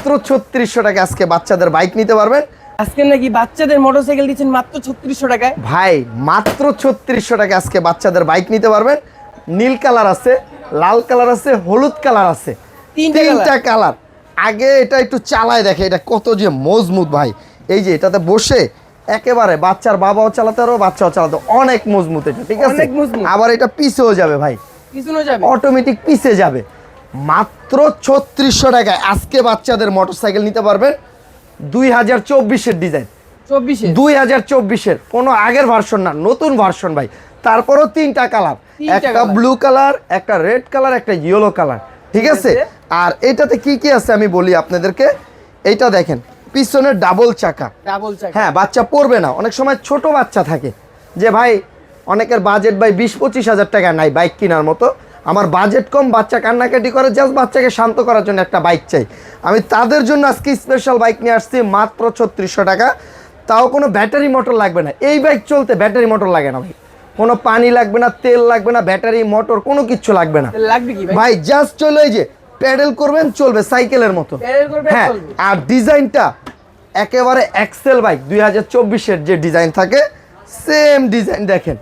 মাত্র ছত্রিশশো টাকা আজকে বাচ্চাদের বাইক নিতে পারবেন। আজকে নাকি বাচ্চাদের মোটরসাইকেল দিচ্ছেন মাত্র ছত্রিশশো টাকায়? ভাই মাত্র ছত্রিশশো টাকা আজকে বাচ্চাদের বাইক নিতে পারবেন। নীল কালার আছে লাল কালার আছে হলুদ কালার আছে। তিনটা কালার? আগে এটা একটু চালায় দেখে এটা কত যে মজবুত ভাই। এই যে এটাতে বসে একেবারে বাচ্চার বাবাও চালাতে পারো বাচ্চাও চালাতে অনেক মজবুত এটা ঠিক আছে। আবার এটা পিছেও যাবে ভাই। পিছনে যাবে? অটোমেটিক পিছে যাবে। মাত্র ছত্রিশশো টাকায় আজকে বাচ্চাদের মোটরসাইকেল নিতে পারবেন দুই হাজার চব্বিশের ডিজাইন। দুই হাজার চব্বিশের। কোনো আগের ভার্সন না নতুন ভার্সন ভাই। তারপরও তিনটা কালার। একটা ব্লু কালার একটা রেড কালার একটা ইয়েলো কালার। ঠিক আছে? আছে। আর এটাতে কি কি আছে আমি বলি আপনাদেরকে? এইটা দেখেন পিছনে ডাবল চাকা। ডাবল চাকা। হ্যাঁ বাচ্চা পড়বে না। অনেক সময় ছোট বাচ্চা থাকে। যে ভাই অনেকের বাজেট ভাই বিশ পঁচিশ হাজার টাকা নাই বাইক কেনার মতো। আমার বাজেট কম বাচ্চা কান্নাকাটি করে জাস্ট বাচ্চাকে শান্ত করার জন্য একটা বাইক চাই। আমি তাদের জন্য আজকে স্পেশাল বাইক নিয়ে আসছি মাত্র ছত্রিশশো টাকা। তাও কোনো ব্যাটারি মোটর লাগবে না। এই বাইক চলতে ব্যাটারি মোটর লাগে না ভাই। কোনো পানি লাগবে না তেল লাগবে না ব্যাটারি মোটর কোনো কিচ্ছু লাগবে না। ভাই? ভাই জাস্ট চলে যে প্যাডেল করবেন চলবে সাইকেলের মতো। হ্যাঁ আর ডিজাইনটা একেবারে এক্সেল বাইক দুই হাজার চব্বিশের যে ডিজাইন থাকে সেম ডিজাইন দেখেন।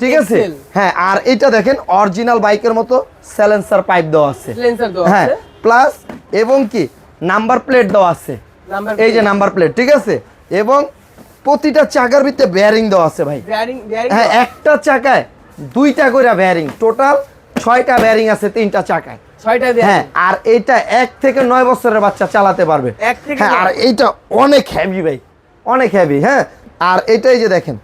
ঠিক আছে? হ্যাঁ আর এটা দেখেন অরিজিনাল বাইকের মতো স্যালেন্সার পাইপ দেওয়া আছে। হ্যাঁ প্লাস এবং কি? নাম্বার প্লেট দেওয়া আছে। এই যে নাম্বার প্লেট ঠিক আছে? এবং প্রতিটা চাকার ভিতরে বেয়ারিং দেওয়া আছে ভাই। হ্যাঁ একটা চাকায় দুইটা করে বেয়ারিং টোটাল ছয়টা বেয়ারিং আছে তিনটা চাকায়। ছয়টা হ্যাঁ আর এটা এক থেকে নয় বছরের বাচ্চা চালাতে পারবে। হ্যাঁ আর। এইটা অনেক হেভি ভাই অনেক হেভি হ্যাঁ? আর এটাই যে দেখেন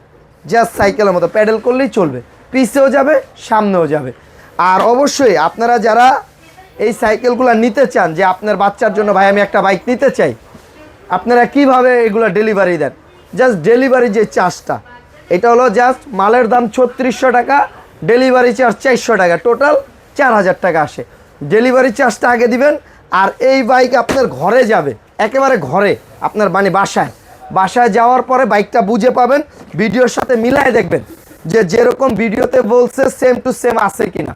জাস্ট সাইকেলের মতো। প্যাডেল করলেই চলবে। পিছেও যাবে, সামনেও যাবে। আর অবশ্যই আপনারা যারা এই সাইকেলগুলো নিতে চান, যে আপনার বাচ্চার জন্য, ভাই, আমি একটা বাইক নিতে চাই আপনারা কীভাবে এগুলো ডেলিভারি দেন? জাস্ট ডেলিভারি যে চার্জটা এটা হলো জাস্ট মালের দাম ছত্রিশশো টাকা ডেলিভারি চার্জ চারশো টাকা। টোটাল চার হাজার টাকা আসে। ডেলিভারি চার্জটা আগে দিবেন, আর এই বাইক আপনার ঘরে যাবে। একেবারে ঘরে, আপনার মানে বাসায়। বাসায় যাওয়ার পরে বাইকটা বুঝে পাবেন ভিডিওর সাথে মিলায় দেখবেন যে যেরকম ভিডিওতে বলছে সেম টু সেম আছে কিনা।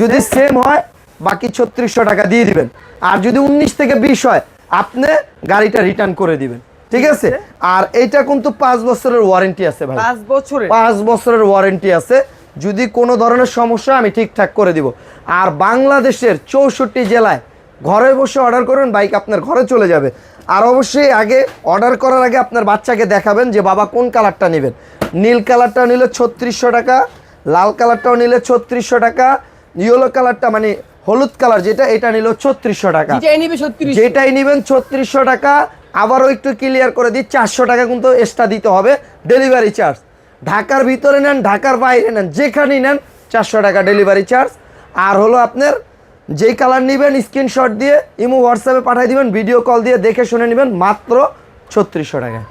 যদি সেম হয় বাকি ছত্রিশশো টাকা দিয়ে দিবেন। আর যদি উনিশ থেকে বিশ হয় আপনি গাড়িটা রিটার্ন করে দিবেন। ঠিক আছে? আর এইটা কিন্তু পাঁচ বছরের ওয়ারেন্টি আছে ভাই। পাঁচ বছরে পাঁচ বছরের ওয়ারেন্টি আছে। যদি কোনো ধরনের সমস্যা আমি ঠিকঠাক করে দিব। আর বাংলাদেশের চৌষট্টি জেলায় ঘরে বসে অর্ডার করুন বাইক আপনার ঘরে চলে যাবে। আর অবশ্যই আগে অর্ডার করার আগে আপনার বাচ্চাকে দেখাবেন যে বাবা কোন কালারটা নেবেন। নীল কালারটা নিলে ছত্রিশশো টাকা লাল কালারটাও নিলে ছত্রিশশো টাকা ইয়েলো কালারটা মানে হলুদ কালার যেটা এটা নিল ছত্রিশশো টাকা। যেটাই নেবেন ছত্রিশশো টাকা আবারও একটু ক্লিয়ার করে দিই চারশো টাকা কিন্তু এক্সট্রা দিতে হবে ডেলিভারি চার্জ ঢাকার ভিতরে নেন ঢাকার বাইরে নেন যেখানেই নেন চারশো টাকা ডেলিভারি চার্জ আর হলো আপনার যেই কালার নেবেন স্ক্রিনশট দিয়ে ইমো হোয়াটসঅ্যাপে পাঠিয়ে দিবেন ভিডিও কল দিয়ে দেখে শুনে নেবেন মাত্র ছত্রিশশো টাকায়।